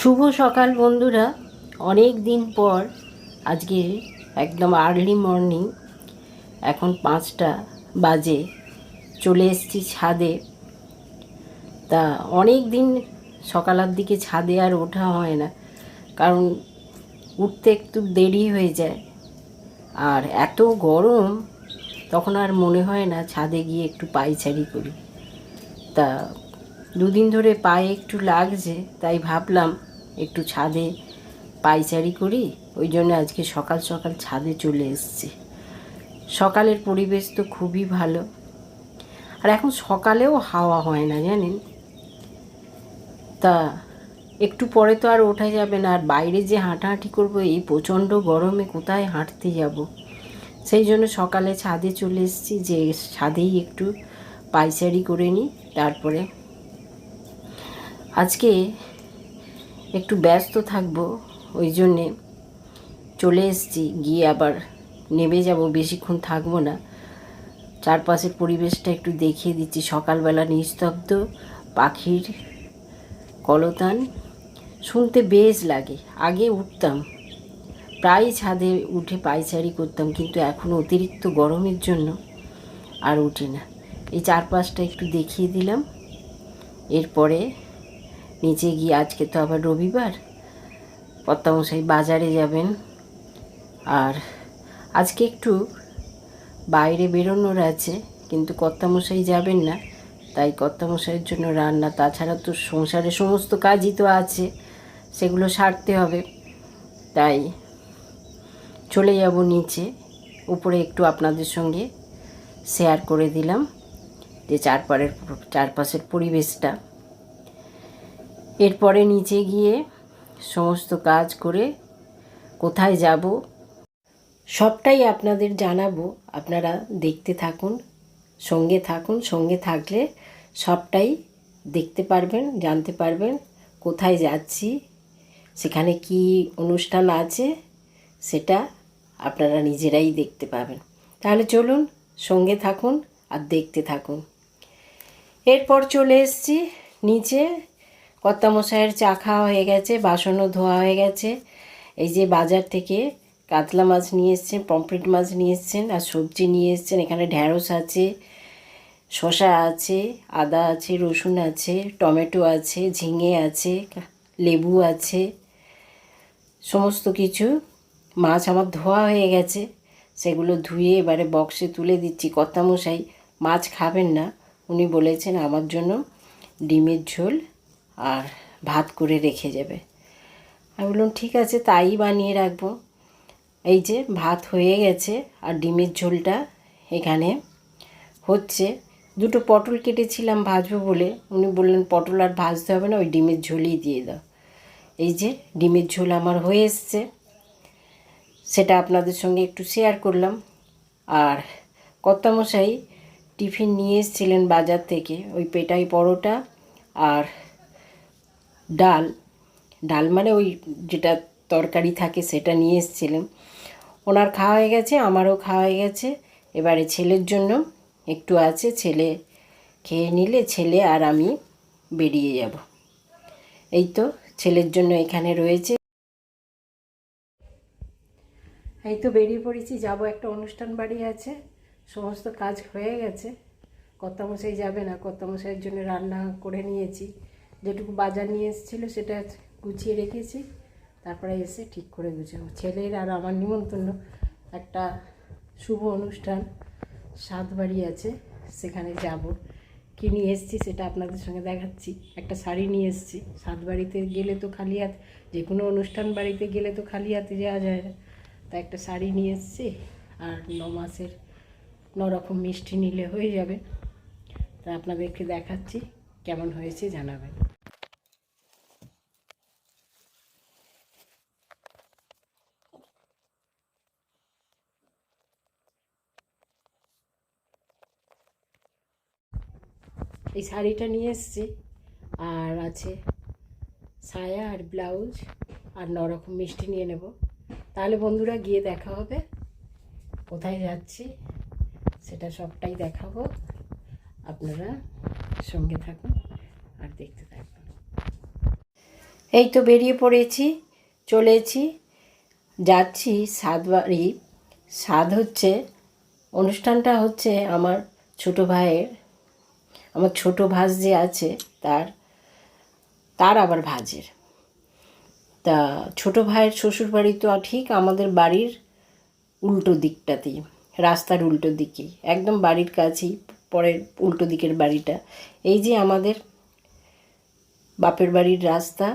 শুভ সকাল বন্ধুরা। অনেক দিন পর, আজকে একদম আর্লি মর্নিং এখন পাঁচটা বাজে, চলে এসেছি ছাদে। তা অনেক দিন সকালের দিকে ছাদে আর ওঠা হয় না, কারণ উঠতে একটু দেরি হয়ে যায়। আর এত গরম, তখন আর মনে হয় না ছাদে গিয়ে একটু পায়চারি করি। তা দুদিন ধরে পায়ে একটু লাগছে, তাই ভাবলাম একটু ছাদে পায়চারি করি, ওই জন্য আজকে সকাল সকাল ছাদে চলে এসেছি। সকালের পরিবেশ তো খুবই ভালো। আর এখন সকালেও হাওয়া হয় না, জানেন? তা একটু পরে তো আর ওঠা যাবে না, আর বাইরে যে হাঁটাহাঁটি করব, এই প্রচণ্ড গরমে কোথায় হাঁটতে যাব? সেই জন্য সকালে ছাদে চলে এসেছি, যে ছাদেই একটু পাইচারি করে নিই, তারপরে আজকে একটু ব্যস্ত থাকব, ওই জন্যে চলে এসেছি। গিয়ে আবার নেমে যাব, বেশিক্ষণ থাকব না। চারপাশের পরিবেশটা একটু দেখিয়ে দিচ্ছি। সকালবেলা নিস্তব্ধ, পাখির কলতান। শুনতে বেশ লাগে। আগে উঠতাম। প্রায় ছাদে উঠে পায়চারি করতাম, কিন্তু এখন অতিরিক্ত গরমের জন্য আর উঠি না। এই চারপাশটা একটু দেখিয়ে দিলাম। এরপরে নিচে গিয়ে আজকে তো আবার রবিবার। কর্তামশাই বাজারে যাবেন। আর আজকে একটু বাইরে বেরোনোর আছে, কিন্তু কর্তামশাই যাবেন না। তাই কর্তামশাইয়ের জন্য রান্না, তাছাড়া তো সংসারে সমস্ত কাজই তো আছে, সেগুলো সারতে হবে। তাই চলে যাব নিচে। উপরে একটু আপনাদের সঙ্গে শেয়ার করে দিলাম যে চারপাড়ের চারপাশের পরিবেশটা। এরপরে নিচে গিয়ে সমস্ত কাজ করে কোথায় যাব, সবটাই আপনাদের জানাব। আপনারা দেখতে থাকুন, সঙ্গে থাকুন, সঙ্গে থাকলে সবটাই দেখতে পারবেন, জানতে পারবেন কোথায় যাচ্ছি, সেখানে কি অনুষ্ঠান আছে, সেটা আপনারা নিজেরাই দেখতে পাবেন। তাহলে চলুন, সঙ্গে থাকুন আর দেখতে থাকুন। এরপর চলে এসেছি নিচে। কর্তামশাইয়ের চা খাওয়া হয়ে গেছে, বাসনও ধোয়া হয়ে গেছে। এই যে বাজার থেকে কাতলা মাছ নিয়ে এসছেন, পমফ্রেট মাছ নিয়ে এসছেন, আর সবজি নিয়ে এসছেন। এখানে ঢ্যাঁড়স আছে, শসা আছে, আদা আছে, রসুন আছে, টমেটো আছে, ঝিঙে আছে, লেবু আছে, সমস্ত কিছু মাছ আমার ধোয়া হয়ে গেছে। সেগুলো ধুয়ে এবারে বক্সে তুলে দিচ্ছি। কর্তামশাই মাছ খাবেন না, উনি বলেছেন আমার জন্য ডিমের ঝোল আর ভাত করে রেখে যাবে। আমি বললাম, ঠিক আছে, তাই বানিয়ে রাখব। এই যে ভাত হয়ে গেছে আর ডিমের ঝোলটা এখানে হচ্ছে। দুটো পটল কেটেছিলাম ভাজবো বলে। উনি বললেন, পটল আর ভাজতে হবে না, ওই ডিমের ঝোলই দিয়ে দাও। এই যে ডিমের ঝোল আমার হয়ে এসছে। সেটা আপনাদের সঙ্গে একটু শেয়ার করলাম। আর কর্তামশাই টিফিন নিয়ে এসেছিলেন বাজার থেকে, ওই পেটাই পরোটা আর ডাল। ডাল মানে ওই যেটা তরকারি থাকে সেটা নিয়ে এসেছিলেন ওনার খাওয়া হয়ে গেছে, আমারও খাওয়া হয়ে গেছে। এবারে ছেলের জন্য একটু আছে, ছেলে খেয়ে নিলে ছেলে আর আমি বেরিয়ে যাব। এই তো ছেলের জন্য এখানে রয়েছে। এই তো বেরিয়ে পড়েছি, যাব একটা অনুষ্ঠান বাড়ি আছে। সমস্ত কাজ হয়ে গেছে। কর্তামশাই যাবে না, কর্তামশাইয়ের জন্য রান্না করে নিয়েছি। যেটুকু বাজার নিয়ে এসেছিল সেটা গুছিয়ে রেখেছি। তারপরে এসে ঠিক করে গুছাবো। ছেলের আর আমার নিমন্ত্রণ একটা শুভ অনুষ্ঠান সাত বাড়ি আছে, সেখানে যাব। কি নিয়ে এসেছি সেটা আপনাদের সঙ্গে দেখাচ্ছি। একটা শাড়ি নিয়ে এসেছি। সাত বাড়িতে গেলে তো খালি হাত, যে কোনো অনুষ্ঠান বাড়িতে গেলে তো খালি হাতে যাওয়া যায় না। তা একটা শাড়ি নিয়ে এসেছি, আর ন মাসের ন রকম মিষ্টি নিলে হয়ে যাবে। তা আপনাদেরকে দেখাচ্ছি, কেমন হয়েছে জানাবেন। এই শাড়িটা নিয়ে এসেছি। আর আছে সায়া আর ব্লাউজ আর নরকম মিষ্টি নিয়ে নেব। তাহলে বন্ধুরা গিয়ে দেখা হবে। কোথায় যাচ্ছি সেটা সবটাই দেখাবো। আপনারা সঙ্গে থাকুন আর দেখতে থাকুন। এই তো বেরিয়ে পড়েছি, চলেছি। যাচ্ছি সাত বাড়ি স্বাদ হচ্ছে, অনুষ্ঠানটা হচ্ছে আমার ছোট ভাইয়ের আমার ছোট ভাজ যে আছে, তার তার আবার ভাজের। তা ছোট ভাইয়ের শ্বশুর বাড়ি তো ঠিক আমাদের বাড়ির উল্টো দিকটাতেই, রাস্তার উল্টো দিকেই, একদম বাড়ির কাছেই, পরের উল্টো দিকের বাড়িটা। এই যে আমাদের বাপের বাড়ির রাস্তা,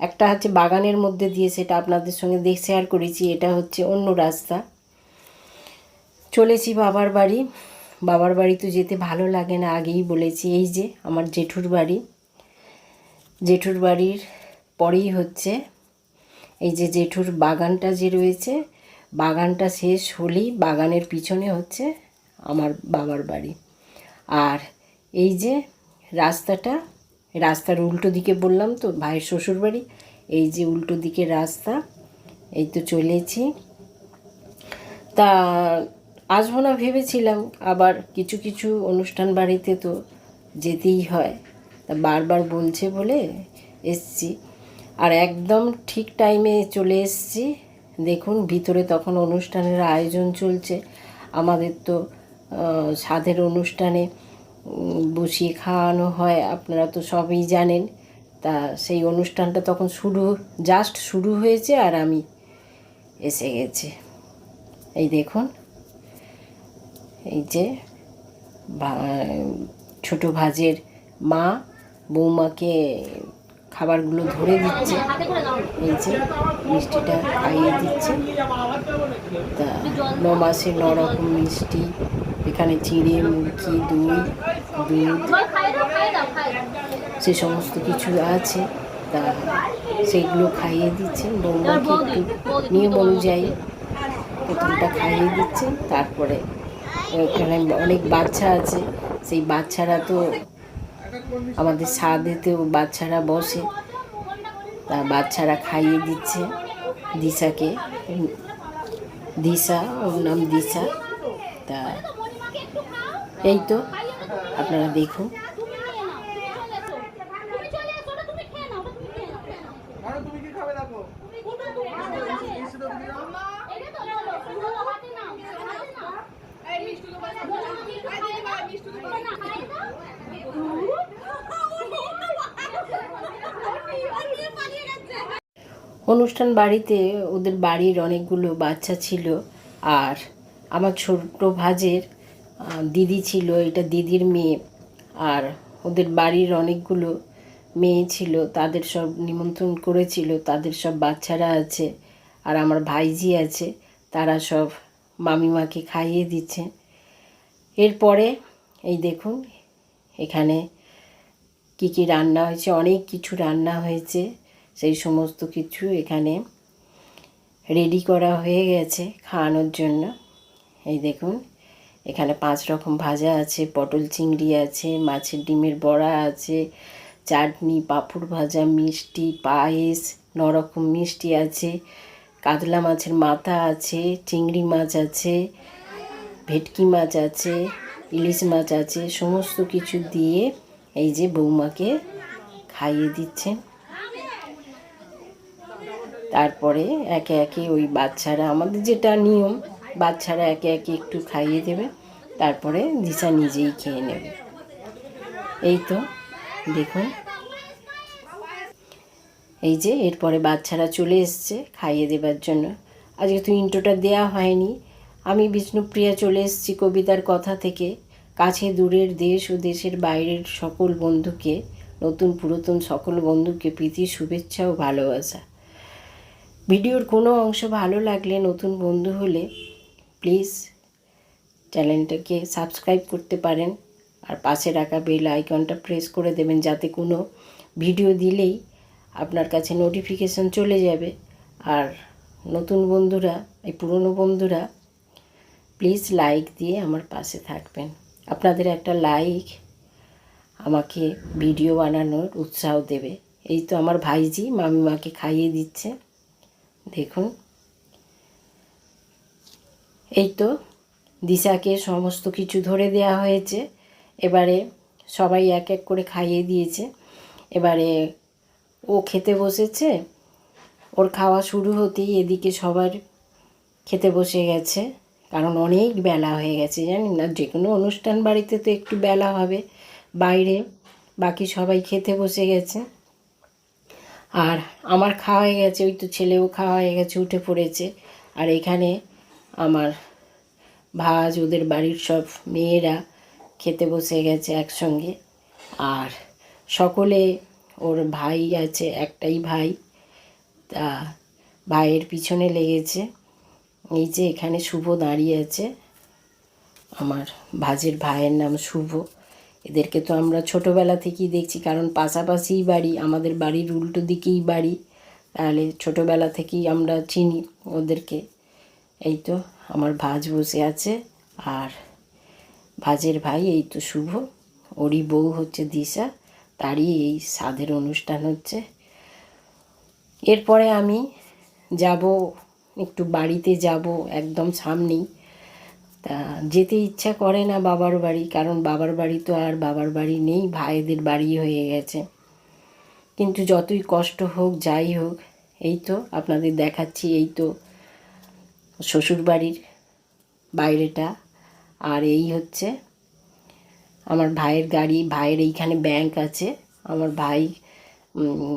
একটা হচ্ছে বাগানের মধ্যে দিয়ে সেটা আপনাদের সঙ্গে দেখ শেয়ার করেছি, এটা হচ্ছে অন্য রাস্তা। চলেছি বাবার বাড়ি। বাবার বাড়ি তো যেতে ভালো লাগে না, আগেই বলেছি, এই যে আমার জেঠুর বাড়ি। জেঠুর বাড়ির পরেই হচ্ছে এই যে জেঠুর বাগানটা যে রয়েছে, বাগানটা শেষ হলেই বাগানের পিছনে হচ্ছে আমার বাবার বাড়ি। আর এই যে রাস্তাটা, রাস্তার উল্টো দিকে বললাম তো, ভাইয়ের শ্বশুর বাড়ি, এই যে উল্টো দিকের রাস্তা, এই তো চলেছি। তা আসব না ভেবেছিলাম, আবার কিছু কিছু অনুষ্ঠান বাড়িতে তো যেতেই হয়। তা বারবার বলছে বলে এসছি। আর একদম ঠিক টাইমে চলে এসছি। দেখুন, ভিতরে তখন অনুষ্ঠানের আয়োজন চলছে। আমাদের তো সাধের অনুষ্ঠানে বসিয়ে খাওয়ানো হয়, আপনারা তো সবই জানেন। তা সেই অনুষ্ঠানটা তখন শুরু জাস্ট শুরু হয়েছে আর আমি এসে গেছি। এই দেখুন। এই যে ছোট ভাজের মা বৌমাকে খাবারগুলো ধরে দিচ্ছে। এই যে, মিষ্টিটা খাইয়ে দিচ্ছে। তা, ন মাসে ন রকম মিষ্টি। এখানে চিড়ে, মুরগি দই দুধ, সে সমস্ত কিছু আছে। তা সেগুলো খাইয়ে দিচ্ছেন বৌমাকে একটু নিয়ম অনুযায়ী প্রথমটা খাইয়ে দিচ্ছেন তারপরে এখানে অনেক বাচ্চা আছে। সেই বাচ্চারা তো আমাদের স্বাদেতেও বাচ্চারা বসে। তা বাচ্চারা খাইয়ে দিচ্ছে দিশাকে। দিশা ওর নাম দিশা। তা এই তো আপনারা দেখুন। আরে তুমি কি খাবে দেখো? অনুষ্ঠান বাড়িতে ওদের বাড়ির অনেকগুলো বাচ্চা ছিল আর আমার ছোট ভাজের দিদি ছিল, এটা দিদির মেয়ে আর ওদের বাড়ির অনেকগুলো মেয়ে ছিল, তাদের সব নিমন্ত্রণ করেছিল, তাদের সব বাচ্চারা আছে আর আমার ভাইজি আছে, তারা সব মামিমাকে খাইয়ে দিচ্ছে। এরপরে, এই দেখুন, এখানে কি কি রান্না হয়েছে, অনেক কিছু রান্না হয়েছে। সেই সমস্ত কিছু এখানে রেডি করা হয়ে গেছে খাওয়ানোর জন্য। এই দেখুন, এখানে পাঁচ রকম ভাজা আছে, পটল চিংড়ি আছে, মাছের ডিমের বড়া আছে, চাটনি, পাঁপড় ভাজা, মিষ্টি, পায়েস, নরকম মিষ্টি আছে, কাতলা মাছের মাথা আছে, চিংড়ি মাছ আছে, ভেটকি মাছ আছে, ইলিশ মাছ আছে, সমস্ত কিছু দিয়ে এই যে বৌমাকে খাইয়ে দিচ্ছেন। তারপরে একে একে ওই বাচ্চারা, আমাদের যেটা নিয়ম, বাচ্চারা একে একে একটু খাইয়ে দেবে, তারপরে দিশা নিজেই খেয়ে নেবে। এই তো, দেখুন। এই যে, এরপরে বাচ্চারা চলে এসছে খাইয়ে দেবার জন্য। আজকে তো ইন্টোটা দেয়া হয়নি। আমি বিষ্ণুপ্রিয়া চলে এসেছি কবিতার কথা থেকে। কাছে দূরের দেশ ও দেশের বাইরের সকল বন্ধুকে, নতুন পুরাতন সকল বন্ধুকে প্রীতি শুভেচ্ছা ও ভালোবাসা। ভিডিওর কোনো অংশ ভালো লাগলে নতুন বন্ধু হলে প্লিজ চ্যানেলটাকে সাবস্ক্রাইব করতে পারেন। আর পাশে রাখা বেল আইকনটা প্রেস করে দেবেন যাতে কোনো ভিডিও দিলেই আপনার কাছে নোটিফিকেশন চলে যাবে। আর নতুন বন্ধুরা, এই পুরনো বন্ধুরা, প্লিজ লাইক দিয়ে আমার পাশে থাকবেন। আপনাদের একটা লাইক আমাকে ভিডিও বানানোর উৎসাহ দেবে। এই তো আমার ভাইজি মামিমাকে খাইয়ে দিচ্ছে। দেখুন। এই তো দিশাকে সমস্ত কিছু ধরে দেওয়া হয়েছে। এবারে সবাই এক এক করে খাইয়ে দিয়েছে। এবারে ও খেতে বসেছে। ওর খাওয়া শুরু হতেই এদিকে সবার খেতে বসে গেছে। কারণ অনেক বেলা হয়ে গেছে জানি না? যে কোনো অনুষ্ঠান বাড়িতে তো একটু বেলা হবে। বাইরে বাকি সবাই খেতে বসে গেছে। আর আমার খাওয়া হয়ে গেছে, ওই তো ছেলেও খাওয়া হয়ে গেছে, উঠে পড়েছে। আর এখানে আমার ভাজ, ওদের বাড়ির সব মেয়েরা খেতে বসে গেছে একসঙ্গে। আর সকলে, ওর ভাই আছে, একটাই ভাই, তা ভাইয়ের পিছনে লেগেছে। এই যে এখানে শুভ দাঁড়িয়ে আছে। আমার ভাজের ভাইয়ের নাম শুভ। এদেরকে তো আমরা ছোটোবেলা থেকেই দেখছি, কারণ পাশাপাশিই বাড়ি, আমাদের বাড়ির উল্টো দিকেই বাড়ি। তাহলে ছোটোবেলা থেকেই আমরা চিনি ওদেরকে। এই তো আমার ভাজ বসে আছে, আর ভাজের ভাই এই তো শুভ। ওরই বউ হচ্ছে দিশা, তারই এই সাধের অনুষ্ঠান হচ্ছে। এরপরে আমি যাব, একটু বাড়িতে যাব, একদম সামনেই। তা যেতে ইচ্ছা করে না বাবার বাড়ি, কারণ বাবার বাড়ি তো আর বাবার বাড়ি নেই, ভাইদের বাড়ি হয়ে গেছে। কিন্তু যতই কষ্ট হোক, যাই হোক, এই তো আপনাদের দেখাচ্ছি, এই তো শ্বশুর বাড়ির বাইরেটা। আর এই হচ্ছে আমার ভাইয়ের গাড়ি, ভাইয়ের এইখানে ব্যাংক আছে। আমার ভাই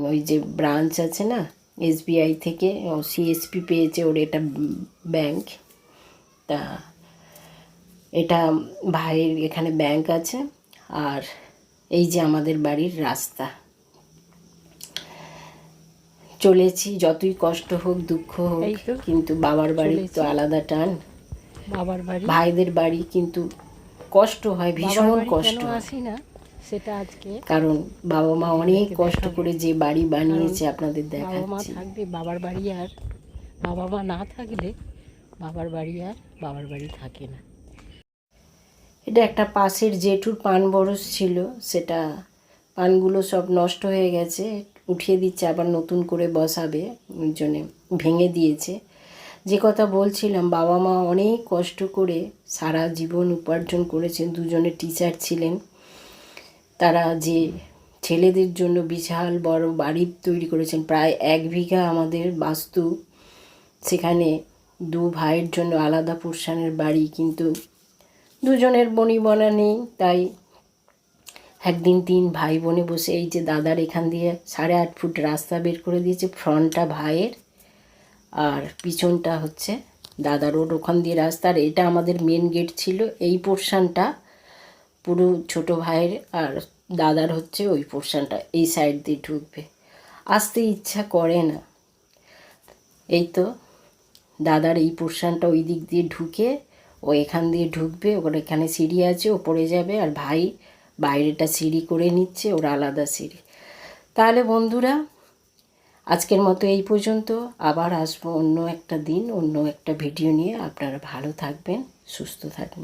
ওই যে ব্রাঞ্চ আছে না, এসবিআই থেকে সিএসপি পেয়েছে ওর এটা ব্যাংক। তা এটা ভাইয়ের এখানে ব্যাংক আছে আর এই যে আমাদের বাড়ির রাস্তা। চলেছি যতই কষ্ট হোক দুঃখ হোক কিন্তু বাবার বাড়ি তো আলাদা টান। বাবার বাড়ি। ভাইদের বাড়ি কিন্তু কষ্ট হয় ভীষণ কষ্ট আসি না সেটা আজকে কারণ বাবা মা অনেক কষ্ট করে যে বাড়ি বানিয়েছে আপনাদের বাবা মা থাকবে বাবার বাড়ি আর বাবা মা না থাকলে বাবার বাড়ি আর বাবার বাড়ি থাকে না। এটা একটা পাশের জেঠুর পান বরস ছিল, সেটা পানগুলো সব নষ্ট হয়ে গেছে, উঠিয়ে দিচ্ছে, আবার নতুন করে বসাবে, ওই জন্যে ভেঙে দিয়েছে। যে কথা বলছিলাম, বাবা মা অনেক কষ্ট করে সারা জীবন উপার্জন করেছেন, দুজনে টিচার ছিলেন। তারা যে ছেলেদের জন্য বিশাল বড় বাড়ি তৈরি করেছেন, প্রায় এক বিঘা আমাদের বাস্তু, সেখানে দু ভাইয়ের জন্য আলাদা পোর্শানের বাড়ি, কিন্তু দুজনের বনিবনা নেই, তাই একদিন তিন ভাই বোনে বসে এই যে দাদার এখান দিয়ে সাড়ে আট ফুট রাস্তা বের করে দিয়েছে ফ্রন্টটা ভাইয়ের, আর পিছনটা হচ্ছে দাদার ওর ওখান দিয়ে রাস্তা আর এটা আমাদের মেন গেট ছিল, এই পোর্শনটা পুরো ছোট ভাইয়ের আর দাদার হচ্ছে ওই পোর্শনটা এই সাইড দিয়ে ঢুকবে। আসতে ইচ্ছা করে না। এই তো দাদার এই পোর্শনটা ওই দিক দিয়ে ঢুকে ও এখান দিয়ে ঢুকবে ওর এখানে সিঁড়ি আছে, ও পড়ে যাবে আর ভাই বাইরেটা সিঁড়ি করে নিচ্ছে, ওর আলাদা সিঁড়ি। তাহলে বন্ধুরা, আজকের মতো এই পর্যন্ত। আবার আসব অন্য একটা দিন, অন্য একটা ভিডিও নিয়ে। আপনারা ভালো থাকবেন, সুস্থ থাকবেন।